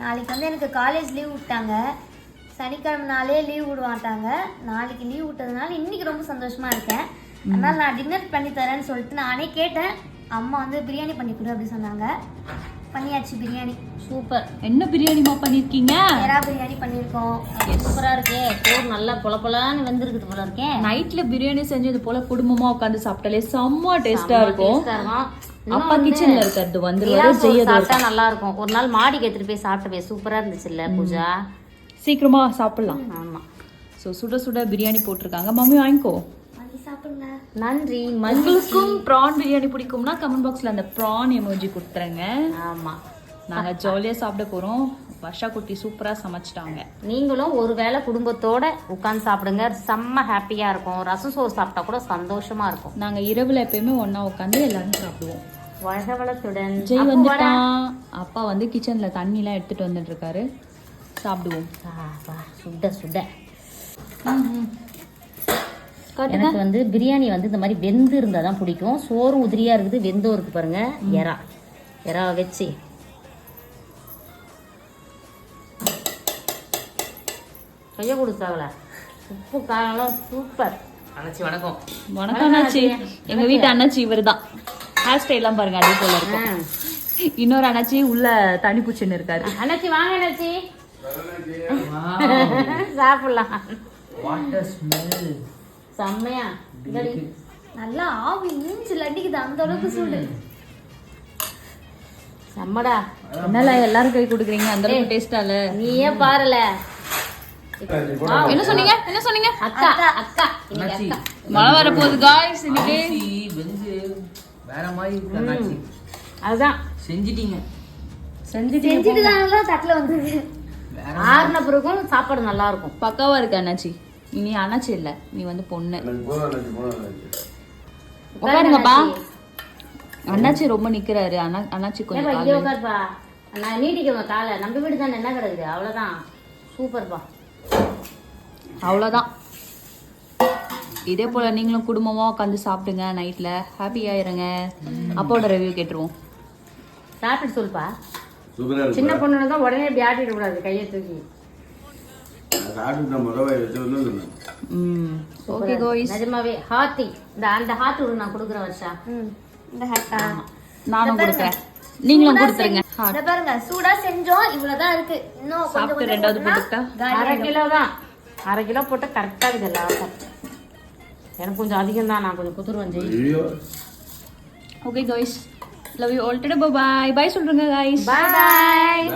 நாளைக்கு வந்து எனக்கு காலேஜ் லீவ் விட்டாங்க. சனிக்கிழமை நாளே லீவ் விட மாட்டாங்க. நாளைக்கு லீவ் விட்டதுனால இன்னைக்கு ரொம்ப சந்தோஷமா இருக்கேன். அதனால நான் டின்னர் பண்ணி தரேன்னு சொல்லிட்டு நானே கேட்டேன். அம்மா வந்து பிரியாணி பண்ணி கொடு அப்படி சொன்னாங்க. பண்ணியாச்சு பிரியாணி. சூப்பர். என்ன பிரியாணிமா பண்ணிருக்கீங்க? எறா பிரியாணி பண்ணியிருக்கோம் சூப்பரா இருக்கே. சோறு நல்லா பொல பொலன்னு வெந்திருக்குது போல இருக்கே. நைட்ல பிரியாணி செஞ்சது போல குடும்பமா உட்காந்து சாப்பிட்டாலே செம்ம டேஸ்டா இருக்கும். அப்பா கிச்சன்ல இருக்கிறது வந்து செய்யது சாப்பிட்டா நல்லா இருக்கும் ஒரு நாள் மாடிக்கு எடுத்துட்டு போய் சாப்பிட்டவே சூப்பரா இருந்துச்சுல்ல பூஜா? சீக்கிரமா சாப்பிடலாம். ஆமா. ஸோ சுட சுட பிரியாணி போட்டிருக்காங்க. மம்மி வாங்கிக்கோ. வாங்கி சாப்பிடுங்க. நன்றி. உங்களுக்கும் ப்ரான் பிரியாணி பிடிக்கும்னா கமெண்ட் பாக்ஸ்ல அந்த ப்ரான் எமோஜி கொடுத்துருங்க. ஆமா. நாங்க ஜாலியா சாப்பிட போறோம். வர்ஷா குட்டி சூப்பரா சமைச்சிட்டாங்க. நீங்களும் ஒரு வேளை குடும்பத்தோட உட்கார்ந்து சாப்பிடுங்க. செம்ம ஹாப்பியா இருக்கும். ரசம் சோறு சாப்பிட்டா கூட சந்தோஷமா இருக்கும். நாங்க இரவுல எப்பயுமே ஒண்ணா உட்காந்து எல்லாரும் சாப்பிடுவோம். வளத்துடன் ஜெய் அப்போ வந்துட்டான் அப்பா வந்து கிச்சன்ல தண்ணி எல்லாம் எடுத்துட்டு வந்துட்டு இருக்காரு. சாப்பிடுவோம். சுட சுட. எனக்கு வந்து பிரியாணி வந்து இந்த மாதிரி வெந்து இருந்தால் தான் பிடிக்கும். சோறு உதிரியா இருக்குது வெந்தும் இருக்கு பாருங்க. எறா. எறாவை வச்சு. கைய கொடுத்தாங்கள உப்பு காரம் சூப்பர். அண்ணாச்சி வணக்கம். வணக்கம் அண்ணாச்சி. எங்க வீட்டு அண்ணாச்சி இவர்தான் ஹேர் ஸ்டைல் எல்லாம் பாருங்க அதே போல இருக்கும். இன்னொரு அண்ணாச்சி உள்ள தனி பூச்சின்னு இருக்காரு. அண்ணாச்சி வாங்க அண்ணாச்சி. சாப்பிடலாம். வாட்டர் ஸ்மெல் செம்மையா. நல்லா ஆவி மூஞ்சில் அடிக்குது அந்த அளவுக்கு சூடு. செம்மடா. என்னல எல்லாரும் கை கொடுக்குறீங்க? அந்த அளவுக்கு டேஸ்டா இல்ல. நீயே பாருல. என்ன சொன்னீங்க? என்ன சொன்னீங்க? அக்கா அக்கா. மழை வர போகுது காய்ஸ் இன்னைக்கு. அரிசி வெந்து வேற மாதிரி இருக்கு அண்ணாச்சி. அதுதான். செஞ்சிட்டீங்க. செஞ்சுட்டு செஞ்சுட்டு தான் தட்டில் வந்தது. வேற ஆறுன பிறகும் சாப்பாடு நல்லா இருக்கும். பக்காவா இருக்கு அண்ணாச்சி. நீ அண்ணாச்சி இல்ல. நீ வந்து பொண்ணு. உட்காருங்கப்பா. அண்ணாச்சி. ரொம்ப நிக்கிறாரு. அண்ணா அண்ணாச்சி கொஞ்சம். உட்காருப்பா. நான் நீட்டிக்கோங்க காலை. நம்ம வீடு தானே என்ன கிடக்குது? அவ்வளோதான் சூப்பர்ப்பா. அவ்வளவுதான். இதே போல நீங்களும் குடும்பமா உட்காந்து சாப்பிடுங்க நைட்ல ஹாப்பி ஆயிருங்க. அப்போட ரிவ்யூ கேட்டுருவோம். சாப்பிட்டு சொல்லுப்பா. சூப்பரா இருக்கு சின்ன பொண்ணு தான் உடனே இப்படி ஆட்டிட கூடாது கையை தூக்கி. சாப்பிட்டு ஓகே கோய்ஸ் நிஜமாவே ஹாத்தி இந்த அந்த ஹார்ட் ஒரு நான் கொடுக்குறேன் வருஷா. இந்த ஹேட்டா நானும் கொடுக்குறேன். நீங்களும் கொடுத்துருங்க. இதை பாருங்க. சூடா செஞ்சோம் இவ்வளவுதான் இருக்கு. இன்னும் சாப்பிட்டு கொஞ்சம் ரெண்டாவது போட்டுக்கிட்டா அரை கிலோ தான். அரை கிலோ போட்டால் கரெக்டாக இருக்குது லாபம் எனக்கு கொஞ்சம் அதிகம் தான். நான் கொஞ்சம் குத்துருவேன் Jai. Okay guys love you all today bye bye சொல்றேங்க காய்ஸ் பாய்